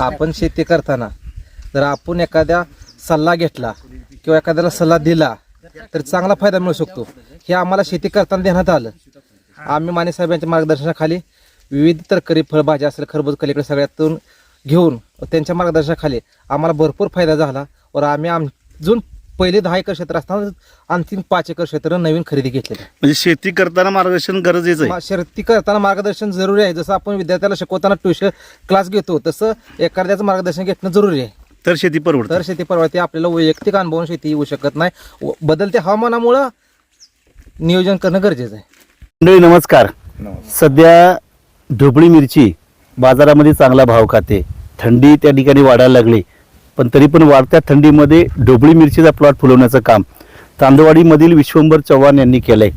आपण शेती करताना जर आपण एखाद्या सल्ला घेतला किंवा एखाद्याला सल्ला दिला तर चांगला फायदा मिळू शकतो. हे आम्हाला शेती करताना देण्यात आलं. आम्ही माने साहेब यांच्या मार्गदर्शनाखाली विविध तरकारी फळभाज्या असेल खरबूज कलीकडे सगळ्यातून घेऊन त्यांच्या मार्गदर्शनाखाली आम्हाला भरपूर फायदा झाला व आम्ही अजून पहिले दहा एकर क्षेत्र असताना आणखीन पाच एकर क्षेत्र नवीन खरेदी घेतलेलं आहे. म्हणजे शेती करताना मार्गदर्शन गरजेचं आहे. मा- शेती करताना मार्गदर्शन जरुरी आहे. जसं आपण विद्यार्थ्याला शिकवताना ट्युशन क्लास घेतो तसं एखाद्याचं मार्गदर्शन घेणं जरुरी आहे. तर शेती परवडते. तर शेती परवडते. आपल्याला वैयक्तिक अनुभवून शेती येऊ शकत नाही. व- बदलत्या हवामानामुळं नियोजन करणं गरजेचं आहे. मंडळी नमस्कार. सध्या ढोबळी मिरची बाजारामध्ये चांगला भाव खाते. थंडी त्या ठिकाणी वाढायला लागली. पण तरी पण वाढत्या थंडीमध्ये ढोबळी मिरचीचा प्लॉट फुलवण्याचं काम तांदवाडीमधील विश्वंभर चव्हाण यांनी केलंय.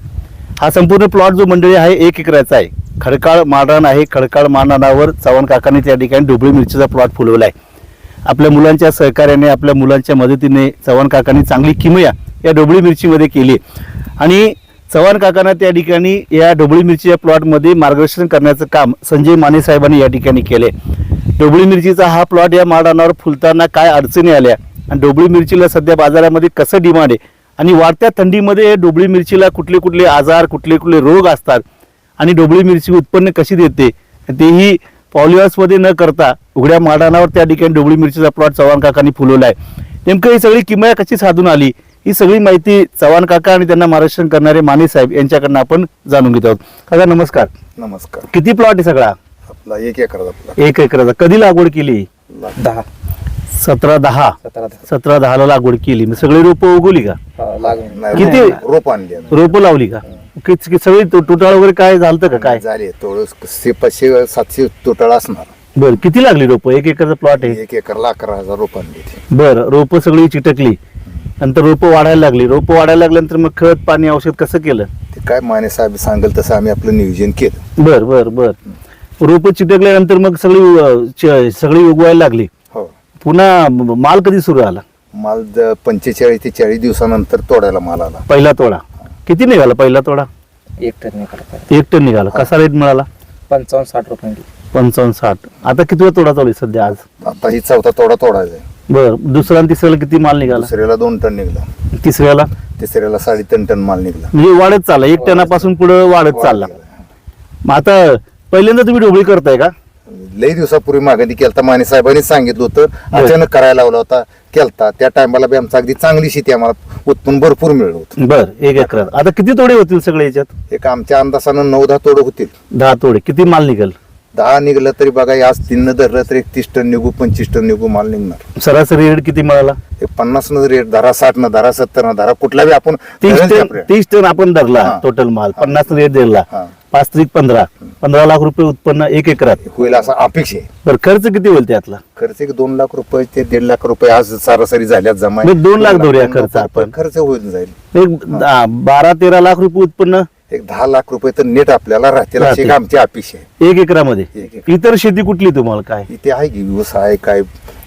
हा संपूर्ण प्लॉट जो मंडळी आहे एक एकराचा आहे. खडकाळ माळरान आहे. खडकाळ माळरानावर चव्हाण काकांनी त्या ठिकाणी ढोबळी मिरचीचा प्लॉट फुलवलाय. आपल्या मुलांच्या सहकार्याने आपल्या मुलांच्या मदतीने चव्हाण काकांनी चांगली किमया या ढोबळी मिरचीमध्ये केली. आणि चव्हाण काकांना त्या ठिकाणी या ढोबळी या प्लॉटमध्ये मार्गदर्शन करण्याचं काम संजय माने साहेबांनी या ठिकाणी केले ढोबळी मिरचीचा हा प्लॉट या माळरानावर फुलताना काय अडचणी आल्या? आणि ढोबळी मिरचीला सध्या बाजारामध्ये कसं डिमांड आहे? आणि वाढत्या थंडीमध्ये ढोबळी मिरचीला कुठले कुठले आजार कुठले कुठले रोग असतात? आणि ढोबळी मिरची उत्पन्न कशी देते? तेही पॉलिहाऊसमध्ये न करता उघड्या माडानावर त्या ठिकाणी ढोबळी मिरचीचा प्लॉट चव्हाण काकांनी फुलवला आहे. नेमकं ही सगळी किमया कशी साधून आली? ही सगळी माहिती चव्हाण काका आणि त्यांना मार्गदर्शन करणारे माने साहेब यांच्याकडनं आपण जाणून घेत आहोत. काका नमस्कार. नमस्कार. किती प्लॉट आहे सगळा? आपला एक एकर आपला एक एकराचा. कधी लागवड केली? दहा. सतरा दहा. सतरा सतरा दहाला लागवड केली. मग सगळी रोपं उगवली का? नाही, किती? रोप- रोप आणली आम्ही. रोपं लावली का? कि- कि- सगळी तु- तुटाळ वगैरे काय झालं का काय? झाले. थोडं पाचशे सातशे तुटळ असणार. बर किती लागली रोपं? एक एकरचा प्लॉट आहे. एक एकरला अकरा हजार रोप आणली. बर रोपं सगळी चिटकली. नंतर रोपं वाढायला लागली. रोपं वाढायला लागल्यानंतर मग खत पाणी औषध कसं केलं? ते काय माने साहेब सांगेल तसं आम्ही आपलं नियोजन केलं. बर बर बर. रोपं चिटकल्यानंतर मग सगळी अं, च- सगळी उगवायला लागली. हो. पुन्हा म- माल कधी सुरू झाला? माल द- पंचेचाळीस ते चाळीस दिवसानंतर तोडायला माल आला. पहिला तोडा. किती निघाला पहिला तोडा? एक टन निघाला एक टन निघाला. कसा रेट मिळाला? पंचावन्न साठ रुपये पंचावन्न साठ. आता किती तोडा चालू आहे सध्या आज? आता ही चौथा तोडा तोडायचा आहे. बर. दुसरा आणि तिसऱ्याला किती माल निघाला? दुसऱ्याला दोन टन निघला. तिसऱ्याला? तिसऱ्याला साडेतीन टन माल निघला. म्हणजे वाढत चालला. एक टनापासून पुढे वाढत चालला. मग आता पहिल्यांदा तुम्ही ढोबळी करताय का? लई दिवसापूर्वी मागणी केलता. माने साहेबांनी सांगितलं होतं अचानक करायला लावला होता केलता. त्या टायमाला बी आमचा अगदी चांगली शेती आम्हाला उत्पन्न भरपूर मिळलं होतं. बर एक एकरात आता किती तोडे होतील सगळे याच्यात? एक आमच्या अंदाजानं नऊ दहा तोड होतील. दहा तोडे. किती माल निघेल? दहा निघलं तरी बघा आज तीन धरलं तर एकतीस टन निघू पंचवीस टन निघू माल निघणार. सरासरी रेट किती मिळाला? एक पन्नास न रेट धरा साठ न धरा सत्तर न धरा कुठला बी आपण तीस टन. तीस टन आपण धरला. टोटल माल. पन्नास रेट दिला. पाच त्रिक पंधरा. पंधरा लाख रुपये उत्पन्न एक एकरात. होईल असा अपेक्षा आहे. बर खर्च किती होईल त्यातला? खर्च एक दोन लाख रुपये ते दीड लाख रुपये आज सरासरी झाल्यात जमा. मग दोन लाख धरूया खर्च आपण. खर्च होऊन जाईल. एक बारा तेरा लाख रुपये उत्पन्न एक दहा लाख रुपये तर नेट आपल्याला राहतील अशी राहतील. एक आमची अपेक्षा आहे एक एकरामध्ये एक एकर. इतर शेती कुठली तुम्हाला काय इथे आहे की व्यवसाय काय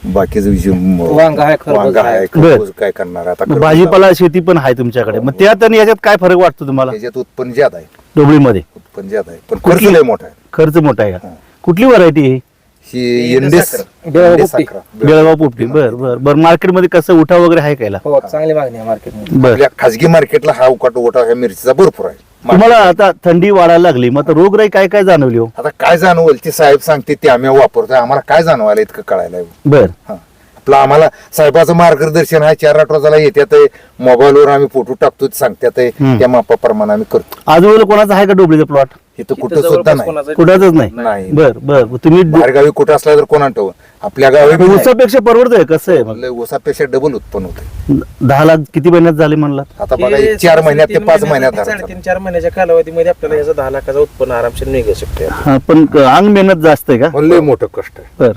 बाकीचं विषय म- वांगा आहे, खरबूज वांगा आहे. आहे बर. खरबूज काय करणार आता मग खरबूज भाजीपाला शेती पण आहे तुमच्याकडे मग त्यात आणि याच्यात काय फरक वाटतो तुम्हाला त्याच्यात उत्पन्न ज्याद आहे डोबळीमध्ये उत्पन्न ज्याद आहे पण कुठली? खर्च लय मोठा आहे खर्च मोठा आहे का हा. कुठली व्हरायटी आहे ही बेळगाव पोपटी. अकरा. बेळगाव पोपटी. बर बर. बर मार्केटमध्ये कसं उठा वगैरे आहे कायला? हो चांगली मागणी आहे मार्केटमध्ये. बर. आपल्या खाजगी मार्केटला हा उकाट ओटा ह्या मिरचीचा भरपूर आहे. तुम्हाला आता थंडी वाढायला लागली मग आता रोगराई काय काय जाणवली हो? आता काय जाणवल ते साहेब सांगते ते आम्ही वापरतोय. आम्हाला काय जाणवायला इतकं कळायला बर. हा. आपलं आम्हाला साहेबाचं मार्गदर्शन आहे. चार आठ वाजाला येत्यात मोबाईलवर आम्ही फोटो टाकतो सांगतात. त्या मापाप्रमाणे आम्ही करतो आजूबाजूला कोणाचा आहे का डोबळीचा प्लॉट? इथं कुठं सुद्धा नाही. कुठाच नाही. नाही. बर बर. तुम्ही बाहेरगावी कुठं असला तर कोणा ठेव आपल्या गावी नाही. ऊसापेक्षा परवडतंय कसं आहे ऊसापेक्षा डबल उत्पन्न होते दहा लाख किती महिन्यात झाले म्हणला आता बघा चार महिन्यात ते पाच महिन्यात. तीन चार महिन्याच्या कालावधीमध्ये आपल्याला याचं दहा लाखाचं उत्पन्न आरामशीर निघू शकते हा, पण अंग मेहनत जास्त आहे का? पण लय मोठं कष्ट आहे. बर.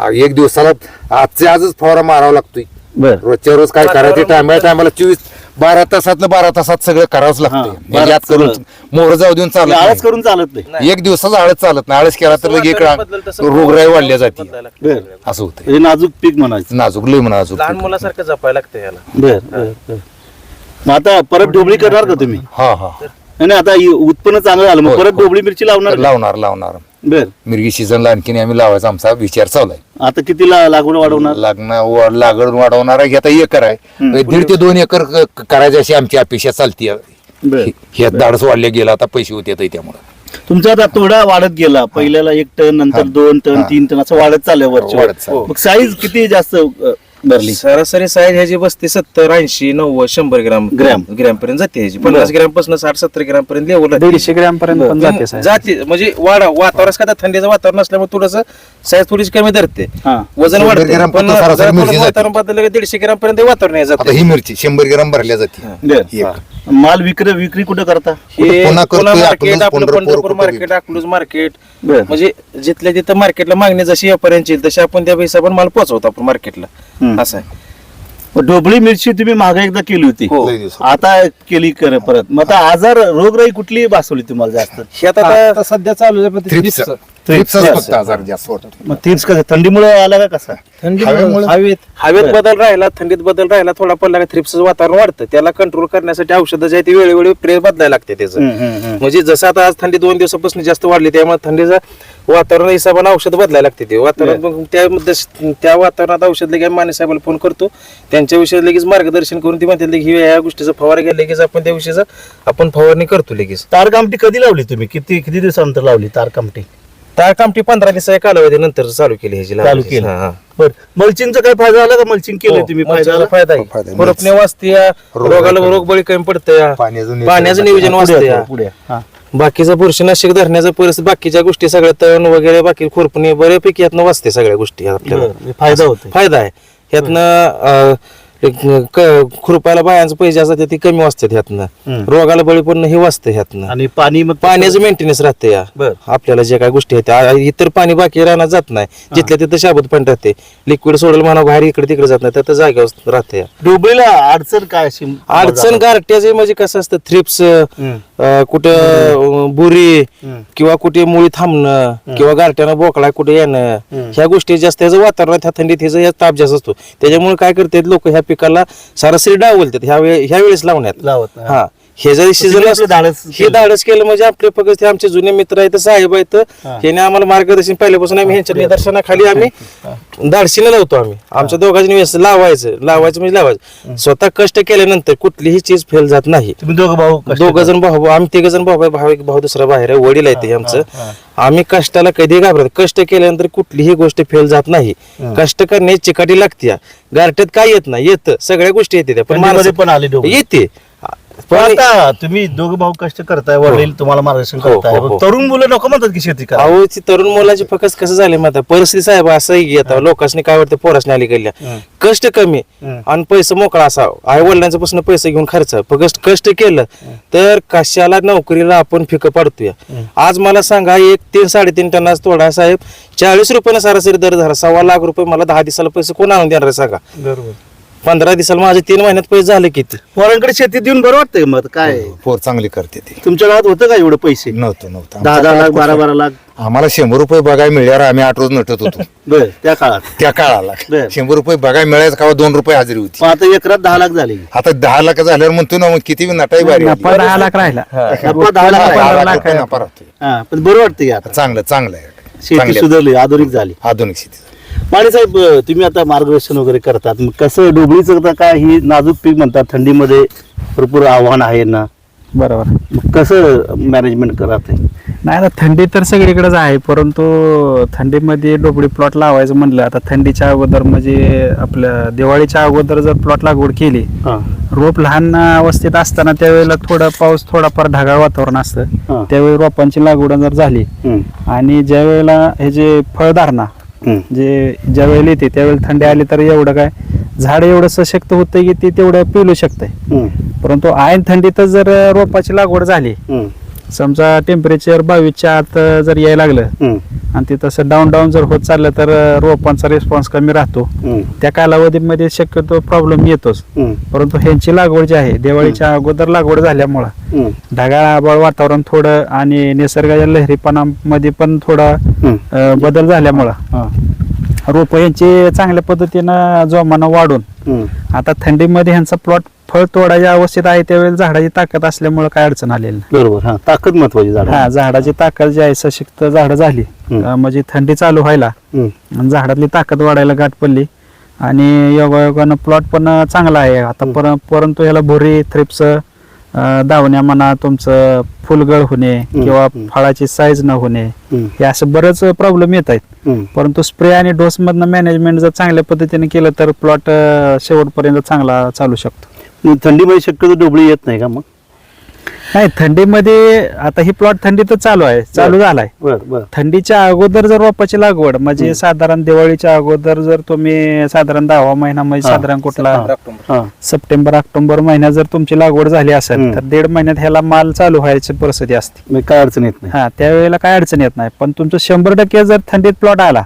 एक दिवसाला आजचे आजच फवारा मारावा लागतोय. बर. रोजच्या रोज काय करायचं टायमा टायमाला चोवीस बारा तासात बारा तासात सगळं करावंच हा, लागतं यात करून. मोहर जाऊ देऊन चालत आळस नाही. करून चालत नाही. एक दिवसाचा आळस चालत नाही. आळस केला तर लगे रोगराई वाढल्या जाते. बर. असं होतं हे नाजूक पीक म्हणायचं. नाजूक लय म्हणा नाजूक लहान मुलासारखं जपायला लागतं याला. बर बर बर. मग आता परत डोबळी करणार का तुम्ही? हा हा. नाही नाही, आता उत्पन्न चांगलं झालं मग होय, परत होय. डोबळी मिरची लावणार का? लावणार लावणार. बर. मिरगी सीझनला आणखीन आम्ही लावायचा आमचा विचार चालू आहे. आता कितीला लागवड वाढवणार? लागणं वा- लागण वाढवणार आहे आता एकर आहे. दीड ते दोन एकर क- क- करायची अशी आमची अपेक्षा चालती बर. ह्यात दाडस वाढले गेला आता पैसे होते त्यामुळे. तुमचा आता तोडा वाढत गेला. पहिल्याला एक टन नंतर दोन टन तीन टन असं वाढत चाललंय वरच्या वाढत चाललंय. मग साईज किती जास्त अ, भरली. सरासरी साईज ह्याची बसते सत्तर ऐंशी नव्वद शंभर ग्राम. ग्रॅम. ग्रॅम पर्यंत जाते ह्याची. पन्नास ग्रॅमपासून साठ सत्तर ग्रॅम पर्यंत लेवल दीडशे ग्रॅम पर्यंत पण जाते साहेब. जाते. म्हणजे वाढा वातावरण का थंडीचं वातावरण असल्यामुळे थोडस साईज थोडीशी कमी धरते. हा. वजन वाढते. ग्रॅम पण सरासरी मिरची जाते. वातावरण बदललं की दीडशे ग्राम पर्यंत वातावरण आता जाते. ही मिरची शंभर ग्राम भरल्या जाते. बर. माल विक्री विक्री कुठं करता? हे पुन्हा करतोय, पुन्हा मार्केट अकलूज, आपलं पंढरपूर, पंढरपूर कुठं मार्केट अकलूज मार्केट बर. म्हणजे जिथल्या तिथं मार्केटला मागणी जशी यापर्यंत येईल तशी आपण त्या हिशोबाने माल पोहोचवतो आपण मार्केटला हम्म. असं आहे. ढोबळी मिरची तुम्ही मागे एकदा केली होती. हो. आता केली कर परत. मग आता आजार रोगराई कुठली भासवली तुम्हाला जास्त. हे आता सध्या चालू आहे पण ते थ्रिप्स थ्रिप्स. थ्रिप्सच फक्त आजार जास्त वाटतो मग तीच कसं? थंडीमुळे आला का कसा? थंडी हवेमुळे- हवेत हवेत बदल राहिला थंडीत बदल राहिला थोडा पडला थ्रिप्सचं वातावरण वाढतं. त्याला कंट्रोल करण्यासाठी औषधं जे आहे ती वेळोवेळी प्रे बदलायला लागते त्याचं. हम्म, हम्म, हम्म. म्हणजे जसं आता आज थंडी दोन दिवसापासून जास्त वाढली त्यामुळे थंडीचं वातावरण हिशोबाने औषध बदलायला लागते ते. वातावरण मग त्या त्या वातावरणात औषध लगेच माने साहेबाला फोन करतो. त्यांच्याविषयी लगेच मार्गदर्शन करून ती म्हणतात की ह्या गोष्टीचा फवारा घ्या लगेच आपण त्या विषयीचा आपण फवारणी करतो लगेच. तार कामटी कधी लावली तुम्ही? किती किती दिवसानंतर लावली तार कामटी? त्या कामटी पंधरा दिवसाच्या कालावधीनंतर चालू केली ह्याची चालू. केली. हा, हा. बर. मल्चिंगचा काय फायदा झाला का? मल्चिंग केलं हो, तुम्ही मच्छराला फायदा आहे. आहे. खुरपणे वाचते रोगाला रोग बळी कमी पडतं पाण्याचं नियोजन पाण्याचं नियोजन पुढे वाचते या, पुढे. या. हा. बाकीचा बुरशीनाशक धरण्याचा परिस्थिती बाकीच्या गोष्टी सगळ्या तण वगैरे बाकी खुरपणी बऱ्यापैकी यातनं वाचते सगळ्या गोष्टी आपल्याला. बरं, फायदा होतो फायदा आहे. ह्यातनं अं, एक क- खुरपायला बायांचं पैसे असतात ते कमी वाचतात ह्यातनं हम्म. रोगाला बळी पडणं हे वाचतं ह्यातनं आणि पाणी मग पाण्याचं मेंटेनन्स राहते या बर. आपल्याला जे काय गोष्टी आहेत त्या- इतर पाणी बाकी राहण्यात जात नाही जिथल्या तिथं शाबूत पाणी राहते लिक्विड सोडेल म्हणा बाहेर इकडे तिकडे जात नाही तर जागेवर राहते या. डोबळीला अडचण काय अशी अडचण गारट्याचे म्हणजे कसं असतं थ्रिप्स हम्म. कुठं अं, बुरी. किंवा कुठे मुळी थांबणं किंवा गारट्यानं बोकळा कुठे येणं ह्या गोष्टी जास्त ह्याचं वातावरणात ह्या थंडीत ह्याचा ह्या ताप जास्त असतो. त्याच्यामुळे काय करतात लोक ह्या पिकाला सरासरी डावलतात ह्या वेळे ह्या वेळेस लावण्यात. लावत नाही. हा. हे जरी आपलं धाडस हे. धाडस केलं म्हणजे आपले फक्त आमचे जुने मित्र आहेत साहेब आहेत. ह्याने आम्हाला मार्गदर्शन पहिल्यापासून आम्ही ह्यांच्या निदर्शनाखाली आम्ही धाडशीने लावतो आम्ही. आमच्या दोघांनी व्यवस्थित लावायचं लावायचं म्हणजे लावायचं. स्वतः कष्ट केल्यानंतर कुठलीही चीज फेल जात नाही. दोघं जण भाऊ आम्ही तिघ जण भाऊ भाऊ एक भाऊ दुसरा बाहेर आहे. वडील आहे ते आमचं. आम्ही कष्टाला कधी घाबरत कष्ट केल्यानंतर कुठलीही गोष्ट फेल जात नाही. कष्ट करण्याची चिकाटी लागते गारठ्यात काय येत नाही. येतं. सगळ्या गोष्टी येते त्या. पण. येते. पण आता तुम्ही दोघं भाऊ कष्ट करताय वडील तुम्हाला मार्गदर्शन हो, करताय. हो, हो. तरुण मुलं नको म्हणतात की शेती करा अहो ती तरुण मुलाची फकस कसं झाले माता परिस्थिती साहेब असंही की आता. लोकांनी काय वाटतं पोरासने आली गेल्या. कष्ट कमी. आणि पैसे मोकळा असावा. आई वडिलांचा पासून पैसे घेऊन खर्च. फक्त कष्ट केलं तर कशाला नोकरीला आपण फिकं पाडतोय? आज मला सांगा एक तीन साडेतीन टनाचा तोडा साहेब. चाळीस रुपयानं सरासरी दर झाला. सव्वा लाख रुपये मला दहा दिवसाला पैसे कोण आणून देणार आहे सांगा? बरोबर. पंधरा दिवसाला माझे तीन महिन्यात पैसे झाले किती पोरांकडे शेती देऊन बरं वाटतंय मग? काय? पोर चांगली करते ते. तुमच्या गावात होतं का एवढं पैसे? नव्हतं नव्हतं. दहा दहा लाख बारा बारा लाख. आम्हाला शंभर रुपये बघायला मिळाल्यावर आम्ही आठ रोज नटत होतो. बर त्या काळात. त्या काळाला. बर. शंभर रुपये बघायला मिळायचं का? दोन रुपये हजेरी होती. मग आता एकरात दहा लाख झाले. आता दहा लाख झाल्यावर म्हणतो ना मग किती नटाई बारी आली. नफा दहा लाख राहिला. नफा दहा लाख दहा राहिला. लाख रुपये नफा राहतोय. हा, पण बरं वाटतं की आता. चांगलं चांगलं आहे. शेती चांगलं आहे. सुधारली आधुनिक झाली. आधुनिक शेती. माने साहेब तुम्ही आता मार्गदर्शन वगैरे करतात. मग कसं डोबळीचं आता काय ही नाजूक पीक म्हणतात थंडीमध्ये भरपूर आव्हान आहे ना. बरोबर. मग कसं मॅनेजमेंट करत नाही आता थंडी तर सगळीकडेच आहे परंतु थंडीमध्ये डोबळी प्लॉट लावायचं म्हणलं आता थंडीच्या अगोदर म्हणजे आपल्या दिवाळीच्या अगोदर जर प्लॉट लागवड केली रोप लहान अवस्थेत असताना त्यावेळेला थोडा पाऊस थोडाफार ढगाळ वातावरण. असतं. त्यावेळी रोपांची लागवड जर झाली आणि ज्या वेळेला हे जे फळधारणा जे ज्या वेळेला येते त्यावेळेला थंडी आली तर एवढं काय झाड एवढं सशक्त होतं की ते तेवढं पिलू शकतंय. परंतु ऐन थंडीतच जर रोपाची लागवड झाली समजा टेम्परेचर बावीसच्या आत जर यायला लागलं हम्म, आणि ते तसं डाऊन डाऊन जर होत चाललं तर रोपांचा रिस्पॉन्स कमी राहतो. हम्म, त्या कालावधीमध्ये शक्यतो प्रॉब्लेम येतोच. हम्म, परंतु ह्यांची लागवड जी आहे दिवाळीच्या अगोदर लागवड झाल्यामुळं हम्म, ढगाळ वातावरण थोडं आणि निसर्गाच्या लहरीपणामध्ये पण थोडा हम्म. अं, बदल झाल्यामुळं. हा, रोप यांची चांगल्या पद्धतीनं जोमानं वाढून हम्म, आता थंडीमध्ये ह्यांचा प्लॉट फळ तोडायच्या अवस्थेत आहे त्यावेळेला झाडाची ताकद असल्यामुळे काय अडचण आलेली नाही. बरोबर हा ताकद महत्वाची झाड. हा झाडाची ताकद जी आहे सशक्त झाडं झाली. हम्म. अं, म्हणजे थंडी चालू व्हायला आणि झाडातली ताकद वाढायला गाठ पडली. आणि योगायोगानं प्लॉट पण चांगला आहे. आता पर परंतु ह्याला भुरी थ्रिप्स दावण्या म्हणा तुमचं फुलगळ होणे किंवा फळाची साईज न होणे हे असं बरेच प्रॉब्लेम येत आहेत. परंतु स्प्रे आणि डोस मधनं मॅनेजमेंट जर चांगल्या पद्धतीने केलं तर प्लॉट शेवटपर्यंत चांगला चालू शकतो. थंडीमध्ये शक्यतो डोबळी येत नाही का मग? नाही थंडीमध्ये आता ही प्लॉट थंडीतच चालू आहे चालू झालाय. बर बर. थंडीच्या अगोदर जर रोपाची लागवड म्हणजे साधारण दिवाळीच्या अगोदर जर तुम्ही साधारण दहावा महिना म्हणजे. साधारण कुठला? September October. महिन्यात जर तुमची लागवड झाली असेल. तर दीड महिन्यात ह्याला माल चालू व्हायची परिस्थिती असते. मग काय अडचण येत नाही. हा त्यावेळेला काय अडचण येत नाही. पण तुमचं शंभर टक्के जर थंडीत प्लॉट आला.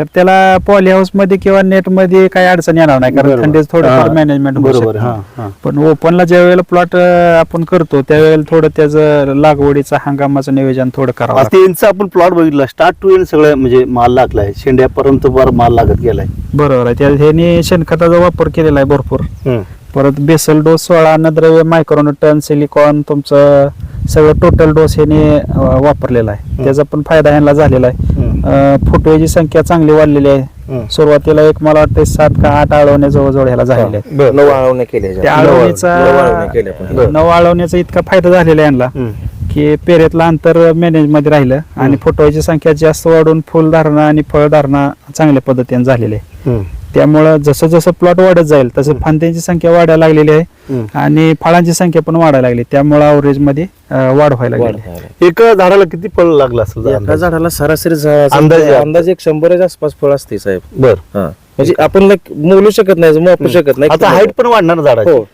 तर त्याला पॉली हाऊसमध्ये किंवा नेटमध्ये काही अडचण येणार नाही कारण बरोबर. थोडंफार हा. मॅनेजमेंट बरोबर हा हा. पण ओपनला ज्या वेळेला प्लॉट आपण करतो त्यावेळेला थोडं त्याचं लागवडीचं हंगामाचं नियोजन थोडं करावं लागतं. आता यांचा आपण प्लॉट बघितला स्टार्ट टू एंड सगळं म्हणजे माल लागलाय. शेंड्यापर्यंत बरं माल लागत गेलाय. बरोबर आहे. त्या ह्याने शेणखताचा वापर केलेला आहे भरपूर. परत बेसल डोस सोळा अन्नद्रव्य मायक्रोन्यूटन सिलिकॉन तुमचं सगळं टोटल डोस ह्याने अं, वापरलेला आहे. त्याचा पण फायदा ह्यांना झालेला आहे. अं, फुटव्याची संख्या चांगली वाढलेली आहे. सुरुवातीला एक मला वाटतं सात का आठ आळवण्या जवळजवळ ह्याला झालेल्या आहेत. नऊ आळवण्या केल्या त्या ह्याच्यात. आळवणीचा नऊ आळवण्या केल्या आपण. नऊ आळवण्याचा इतका फायदा झालेला आहे यांना की पेरेतलं अंतर मॅनेजमध्ये राहिलं आणि फुटवायची संख्या जास्त वाढून फुलधारणा आणि फळधारणा चांगल्या पद्धतीने झालेली आहे. त्यामुळं जसं जसं प्लॉट वाढत जाईल तसं फांद्यांची संख्या वाढायला लागलेली आहे आणि फळांची संख्या पण वाढायला लागली. त्यामुळे अवरेजमध्ये वाढ व्हायला लागली. एका झाडाला किती फळ लागलं असेल एका? झाडाला सरासरी अंदाजे. अंदाजे एक शंभरच्या आसपास फळ असते साहेब. बर. म्हणजे आपण मोलू शकत नाही मापू शकत नाही. आता हाईट पण वाढणार ना झाडाची? हो.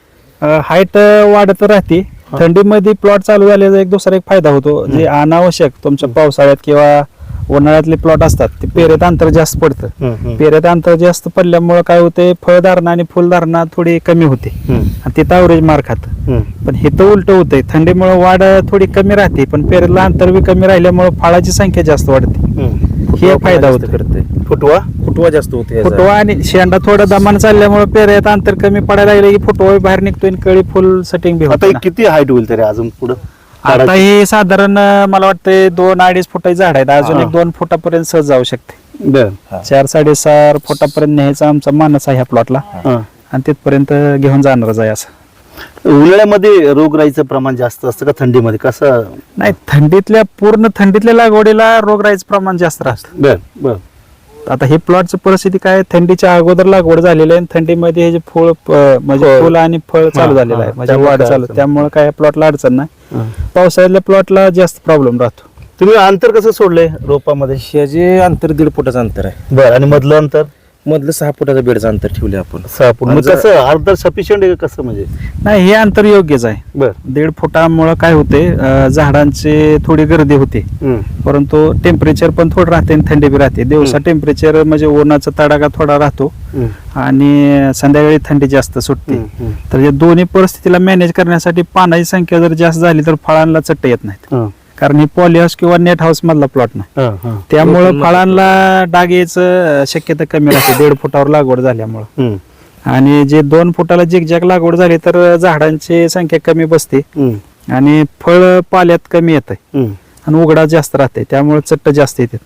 हाईट वाढत राहते. थंडीमध्ये प्लॉट चालू झाल्याचा एक दुसरा एक फायदा होतो जे अनावश्यक तुमच्या पावसाळ्यात किंवा उन्हाळ्यातले प्लॉट असतात ते पेरेत अंतर जास्त पडतं. पेरेत अंतर जास्त पडल्यामुळे काय होते फळधारणा आणि फुलधारणा थोडी कमी होते आणि तिथं अवरेज मार खात. पण हे तर उलट होतंय थंडीमुळे वाढ थोडी कमी राहते पण पेरेतलं अंतर बी कमी राहिल्यामुळे फळाची संख्या जास्त वाढते. हे फायदा होतो करते फुटवा फुटवा जास्त होते. फुटवा आणि शेंडा थोडा दमान चालल्यामुळे पेरेत अंतर कमी पडायला लागले की फुटवा बाहेर निघतोय आणि कळी फुल सेटिंग बी होते. किती हाईट होईल तरी अजून पुढं आता हे साधारण मला वाटतं दोन अडीच फुटाची झाड आहेत. अजून. एक दोन फुटापर्यंत सहज जाऊ शकते. बर. चार साडेचार फुटापर्यंत न्यायचा आमचा मानस आहे ह्या प्लॉटला. आणि तिथपर्यंत घेऊन जाणारच आहे असं. उन्हाळ्यामध्ये रोगराईचं प्रमाण जास्त असतं का थंडीमध्ये? कसं? नाही थंडीतल्या पूर्ण थंडीतल्या लागवडीला रोगराईचं प्रमाण जास्त राहतं. बर बर. आता हे प्लॉटची परिस्थिती काय आहे? थंडीच्या अगोदर लागवड झालेली आहे आणि थंडीमध्ये हे जे फळ म्हणजे फळ. फुल आणि फळ चालू हा, झालेलं आहे हा. म्हणजे त्यामुळे वाढ काय चालू त्यामुळे काय प्लॉटला अडचण नाही हा. पावसाळ्यातल्या प्लॉटला जास्त प्रॉब्लेम राहतो तुम्ही अंतर कसं सोडलंय रोपामध्ये ह्याचे अंतर दीड फुटाचं अंतर आहे बर आणि मधलं अंतर मधलं सहा फुटाचं बेडचं अंतर ठेवले आपण. सहा फूट. मग जर- कसं अर्धर सफिशियंट आहे का कसं म्हणजे? नाही हे अंतर योग्यच आहे. बर. दीड फुटामुळं काय होते अं, झाडांची थोडी गर्दी होते. हम्म. परंतु टेम्परेचर पण थोडं राहते आणि थंडी बी राहते. दिवसा टेम्परेचर म्हणजे उन्हाचा तडाखा थोडा राहतो हम्म. आणि संध्याकाळी थंडी जास्त सुटते. हम्म, हम्म. तर या दोन्ही परिस्थितीला मॅनेज करण्यासाठी पानाची संख्या जर जास्त झाली तर फळांना चट्ट येत नाहीत. कारण ही पॉली हाऊस किंवा नेट हाऊस मधला प्लॉट नाही. त्यामुळं फळांना डाग यायचं शक्यता कमी राहते. दीड फुटावर लागवड झाल्यामुळं. आणि जे दोन फुटाला जिगजॅग लागवड झाली तर झाडांची संख्या कमी बसते. आणि फळ पाल्यात कमी येत. आणि उघडा जास्त राहते त्यामुळे चट्ट जास्त येते.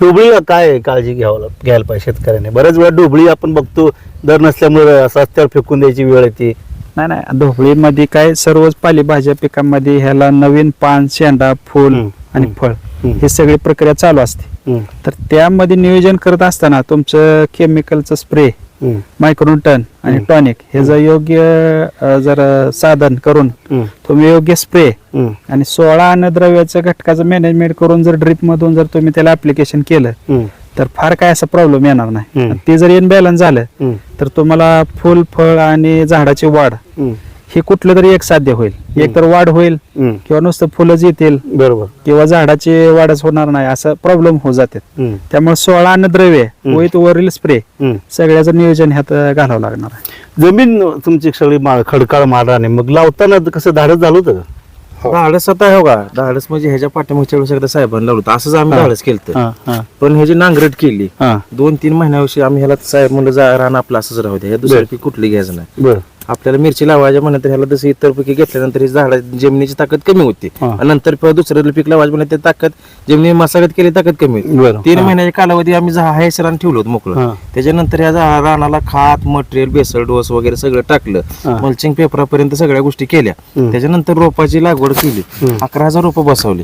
डोबळीला काय काळजी घ्यावं घ्यायला पाहिजे शेतकऱ्याने? बऱ्याच वेळा डोबळी आपण बघतो. दर नसल्यामुळे रस्त्यावर फेकून द्यायची वेळ येते. नाही नाही. ढोबळीमध्ये काय सर्वच पालेभाज्या पिकांमध्ये ह्याला नवीन पान शेंडा फुल आणि फळ. हे सगळी प्रक्रिया चालू असते. तर त्यामध्ये नियोजन करत असताना तुमचं केमिकलचं स्प्रे हम्म, मायक्रोन्टन आणि. टॉनिक हे जर योग्य जर साधन करून तुम्ही योग्य स्प्रे आणि सोळा अन्नद्रव्याचं घटकाचं मॅनेजमेंट करून जर ड्रीप मधून जर तुम्ही त्याला ऍप्लिकेशन केलं तर फार काय असा प्रॉब्लेम येणार नाही. हम्म. आणि ते जर इनबॅलन्स झालं हम्म, तर तुम्हाला फुल फळ आणि झाडाची वाढ हम्म, हे कुठलं तरी एक साध्य होईल. एक तर वाढ होईल हम्म. किंवा नुसतं फुलंच येतील. बरोबर. किंवा झाडाची वाढच होणार नाही असं प्रॉब्लेम होऊ जाते हम्म, त्यामुळे सोळा अन्नद्रव्य. वैत वरील स्प्रे हम्म. सगळ्याचं नियोजन ह्यात घालावं लागणार आहे. जमीन तुमची सगळी मा- खडकाळ मारणाने मग लावताना कसं धाडस झालं होतं का? धाडस आता हो का? धाडस म्हणजे ह्याच्या पाठीमागच्या वेळेस एकदा साहेबांना लावलं होतं. असंच आम्ही हा. धाडस केलं हा, हा, पण ह्याची नांगरट केली हा. दोन तीन महिन्याविषयी आम्ही ह्याला साहेब म्हणलं जा रान आपलं असंच राहू द्या. हे दुसरं पीक कुठलं घ्यायचं नाही. आपल्याला मिरची लावायच्या म्हणत ह्याला तसं इतर पिके घेतल्यानंतर ही झाडा जमिनीची ताकद कमी होती. हा. आणि नंतर परत दुसरं पीक लावायचं म्हणत त्याची ताकद जमिनी मशागत केली ताकद कमी होती. तीन महिन्याच्या कालावधी आम्ही हाय रान ठेवलं होतं हा. मोकळं त्याच्यानंतर या झा- रानाला खात मटेरियल बेसळ डोस वगैरे सगळं हा. टाकलं मल्चिंग पेपरापर्यंत सगळ्या गोष्टी केल्या. त्याच्यानंतर रोपाची लागवड केली. अकरा हजार रोपं बसवली.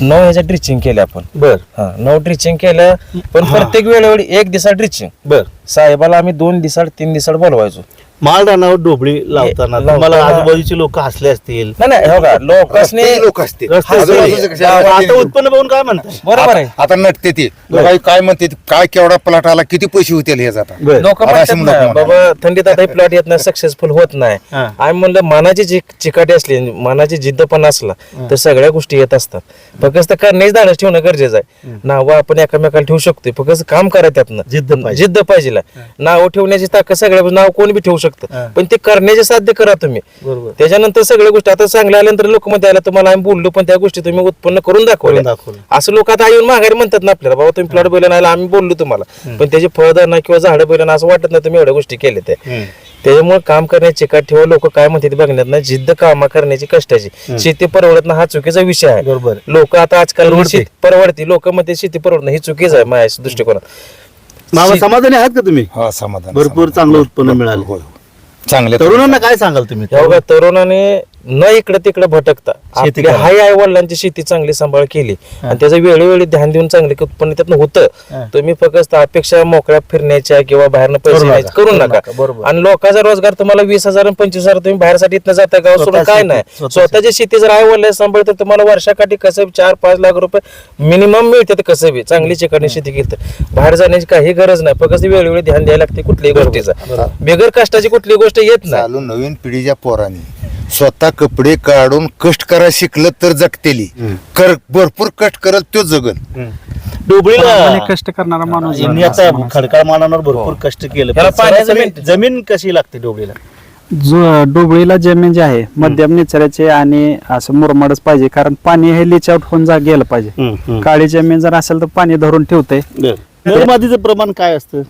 नऊ ह्याच्या ड्रिचिंग केल्या आपण. बर. हा नऊ ड्रिचिंग केलं पण प्रत्येक वेळोवेळी एक दिवसा ड्रिचिंग बर. साहेबाला आम्ही दोन दिसाड तीन दिसाड बोलवायचो. माळ रानावर डोबळी लावताना लावताना- तुम्हाला आजूबाजूचे लोक हसले असतील. नाही नाही हो का लोकांनी लोक असते रस्ते आजूबाजूचे कसे आहेत? आता उत्पन्न पाहून काय म्हणतात? बरोबर आहे. आता नटते ते. लोकांनी काय म्हणते ते, काय केवढा प्लॉट आला किती पैसे होतील हे जाता? लोक आता अशी म्हणतात लोकं ना, म्हणतात. बाबा थंडीत आता प्लॉट येत नाही सक्सेसफुल होत नाही. हा. आम्ही म्हणलं मनाची जी चिकाटी असली मनाची जिद्द पण असला तर सगळ्या गोष्टी येत असतात. फक्त करण्याची धाडस ठेवणं गरजेचं आहे. नाव आपण एकामेकाला ठेवू शकतोय फक्त काम करा त्यातनं. जिद्द पाहिजे. जिद्द पाहिजे नाव ठेवण्याची ताकद सगळ्या नाव कोणी बी ठेवू शकतं? पण ते करण्याचे साध्य करा तुम्ही. बरोबर. त्याच्यानंतर सगळ्या गोष्टी आता चांगल्या आल्यानंतर लोक मध्ये आल्या तुम्हाला आम्ही बोललो पण त्या गोष्टी तुम्ही उत्पन्न करून दाखवल्या. दाखवलं. असं लोक आता येऊन माघारी म्हणतात ना आपल्याला बाबा तुम्ही प्लॉट बैल नाही आम्ही बोललो तुम्हाला. पण त्याचे फळदार किंवा झाडं बैल असं वाटत नाही तुम्ही एवढ्या गोष्टी केल्या त्या. त्याच्यामुळे काम करण्याची चिकाट ठेवा लोक काय म्हणतात ते बघण्यात नाही. जिद्द कामा करण्याची कष्टाची. शेती परवडत नाही हा चुकीचा विषय आहे. बरोबर. लोक आता आजकाल शेती परवडती. लोक म्हणते शेती परवडत नाही ही चुकीच आहे माझ्या दृष्टिकोनात. मामा समाधानी आहात का तुम्ही? हा समाधान भरपूर चांगलं उत्पन्न मिळालं. होय चांगले तरुणांना काय सांगाल तुम्ही? या बघा, तरुणाने न इकडे तिकडे भटकता. शेती आपल्या करा. हाय आई वडिलांची शेती चांगली सांभाळ केली. आणि त्याचं वेळोवेळी ध्यान देऊन चांगले उत्पन्न त्यातनं होतं. तुम्ही फक्त अपेक्षा मोकळ्या फिरण्याच्या किंवा बाहेरनं पैसे करू नका, करू करू नका. नका, बरोबर. आणि लोकांचा रोजगार तुम्हाला वीस हजार आणि पंचवीस हजार तुम्ही बाहेरसाठी इथनं जाता गाव स्वतः सोडून काय शेती, नाही. स्वतः स्वतःची शेती जर आई वडिला सांभाळ तर तुम्हाला वर्षाकाठी कसं चार पाच लाख रुपये मिनिमम मिळते कसं बी. चांगली चिकणी शेती केली तर. बाहेर जाण्याची काही गरज नाही. फक्त वेळोवेळी ध्यान द्यायला लागते कुठल्याही गोष्टीचा. बिगर कष्टाची कुठली गोष्ट येत नाही. चालू नवीन पिढीच्या पोरांनी. स्वतः कपडे काढून कष्ट करायला शिकलं तर जगतेली. कर भरपूर कष्ट करत तो जगल. डोबळीला कष्ट करणारा माणूस यांनी आता खडकाळ मानावर भरपूर कष्ट केलं. त्याला पाण्याचं जमीन कशी लागते डोबळीला? जो डोबळीला जमीन जी आहे मध्यम निचऱ्याचे आणि असं मुरमाडच पाहिजे कारण पाणी हे लिच आउट होऊन जा गेलं पाहिजे. काळी जमीन जर असेल तर पाणी धरून ठेवते नरमादीचं प्रमाण काय असतं?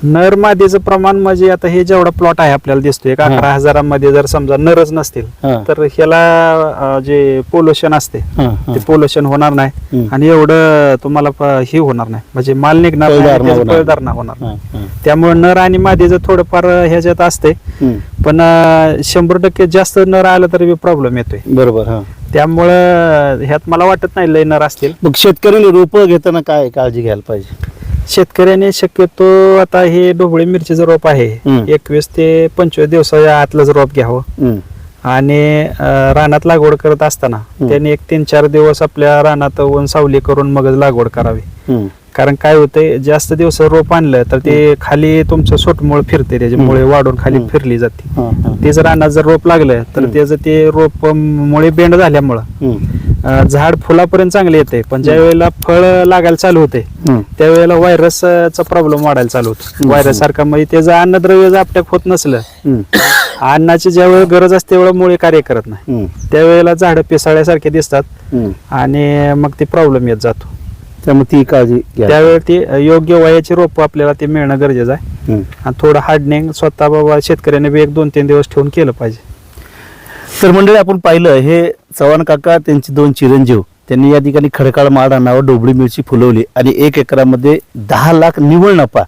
नर मादीचं प्रमाण म्हणजे आता हे जेवढा प्लॉट आहे आपल्याला दिसतोय एक अकरा हजारामध्ये जर समजा नरच नसतील हा. तर ह्याला अं, जे पोल्युशन असते हा, हा. ते पोल्युशन होणार नाही हम्म. आणि एवढं तुम्हाला प- हे होणार नाही म्हणजे माल निघणार नाही त्याचं होणार नाही. होणार नाही. हा, हा. त्यामुळे नर आणि मादीचं थोडंफार ह्याच्यात असते हम्म. पण अं, शंभर टक्के जास्त नर आलं तरी प्रॉब्लेम येतोय बरोबर हा त्यामुळं ह्यात मला वाटत नाही लय नर असतील मग शेतकऱ्यांनी रोप घेताना काय काळजी घ्यायला पाहिजे शेतकऱ्याने शक्यतो आता हे ढोबळी मिरचीचं रोप आहे. एकवीस ते पंचवीस दिवसाच्या आतलंच रोप घ्यावं. आणि रानात लागवड करत असताना त्यांनी एक तीन चार दिवस आपल्या रानात ऊन सावली करून मगच लागवड करावी. कारण काय होतंय जास्त दिवस रोप आणलं तर ते खाली तुमचं सोटमुळे फिरते त्याची मुळे वाढून खाली फिरली जाते. ते जर रानात जर रोप लागलं तर त्याचं ते रोप मुळे बेंड झाल्यामुळं. झाड फुलापर्यंत चांगले येते पण ज्या वेळेला फळ लागायला चालू होते. त्यावेळेला व्हायरसचा प्रॉब्लेम वाढायला चालू होतो. व्हायरस सारखा म्हणजे त्याचं अन्नद्रव्य जर आपट्याक होत नसलं. अन्नाची ज्या वेळेला गरज असते त्यावेळेला मुळे कार्य करत नाही. त्यावेळेला झाडं पिसाळ्यासारखे दिसतात. आणि मग ते प्रॉब्लेम येत जातो. त्यामुळे ती काळजी घ्या. त्यावेळी ती योग्य वयाची रोप आपल्याला ते मिळणं गरजेचं आहे. हम्म. आणि थोडं हार्डनिंग स्वतः बाबा शेतकऱ्याने बी एक दोन तीन दिवस ठेवून केलं पाहिजे. तर मंडळी आपण पाहिलं हे चव्हाण काका त्यांचे दोन चिरंजीव त्यांनी या ठिकाणी खडकाळ माड नावावर डोबळी मिरची फुलवली आणि एक एकरामध्ये दहा लाख निव्वळ नफा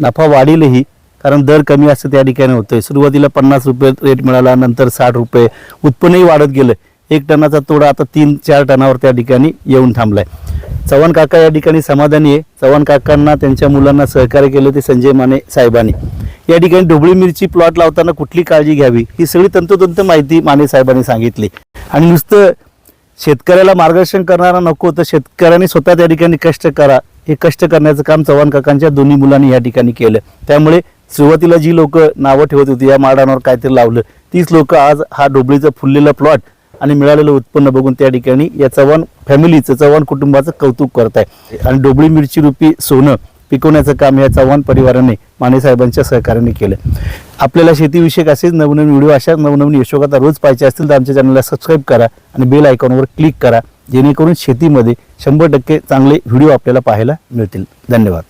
नफा वाढीलही कारण दर कमी असतं त्या ठिकाणी होतोय. सुरुवातीला पन्नास रुपये रेट मिळाला नंतर साठ रुपये उत्पन्नही वाढत गेलं. एक टनाचा तोडा आता तीन चार टनावर त्या ठिकाणी येऊन थांबलाय. चव्हाण काका या ठिकाणी समाधानी आहे. चव्हाण काकांना त्यांच्या मुलांना सहकार्य केलं ते संजय माने साहेबांनी. या ठिकाणी ढोबळी मिरची प्लॉट लावताना कुठली काळजी घ्यावी? ही सगळी तंतोतंत माहिती माने साहेबांनी सांगितली. आणि नुसतं शेतकऱ्याला मार्गदर्शन करणारा नको तर शेतकऱ्यांनी स्वतः त्या ठिकाणी कष्ट करा. हे कष्ट करण्याचं काम चव्हाण काकांच्या दोन्ही मुलांनी या ठिकाणी केलं. त्यामुळे सुरुवातीला जी लोक नावं ठेवत होती या माडांवर काहीतरी लावलं. तीच लोक आज हा ढोबळीचा फुललेला प्लॉट आणि मिळालेलं उत्पन्न बघून त्या ठिकाणी या चव्हाण फॅमिलीचं चव्हाण कुटुंबाचं कौतुक करत आहे आणि डोबळी मिरची रुपी सोनं पिकवण्याचं काम या चव्हाण परिवाराने माने साहेबांच्या सहकार्याने केलं. आपल्याला शेतीविषयक असेच नवनवीन व्हिडिओ अशा नवनवीन यशोगाथा रोज पाहिजे असतील तर आमच्या चॅनलला सबस्क्राईब करा आणि बेल आयकॉनवर क्लिक करा जेणेकरून शेतीमध्ये शंभर टक्के चांगले व्हिडिओ आपल्याला पाहायला मिळतील. धन्यवाद.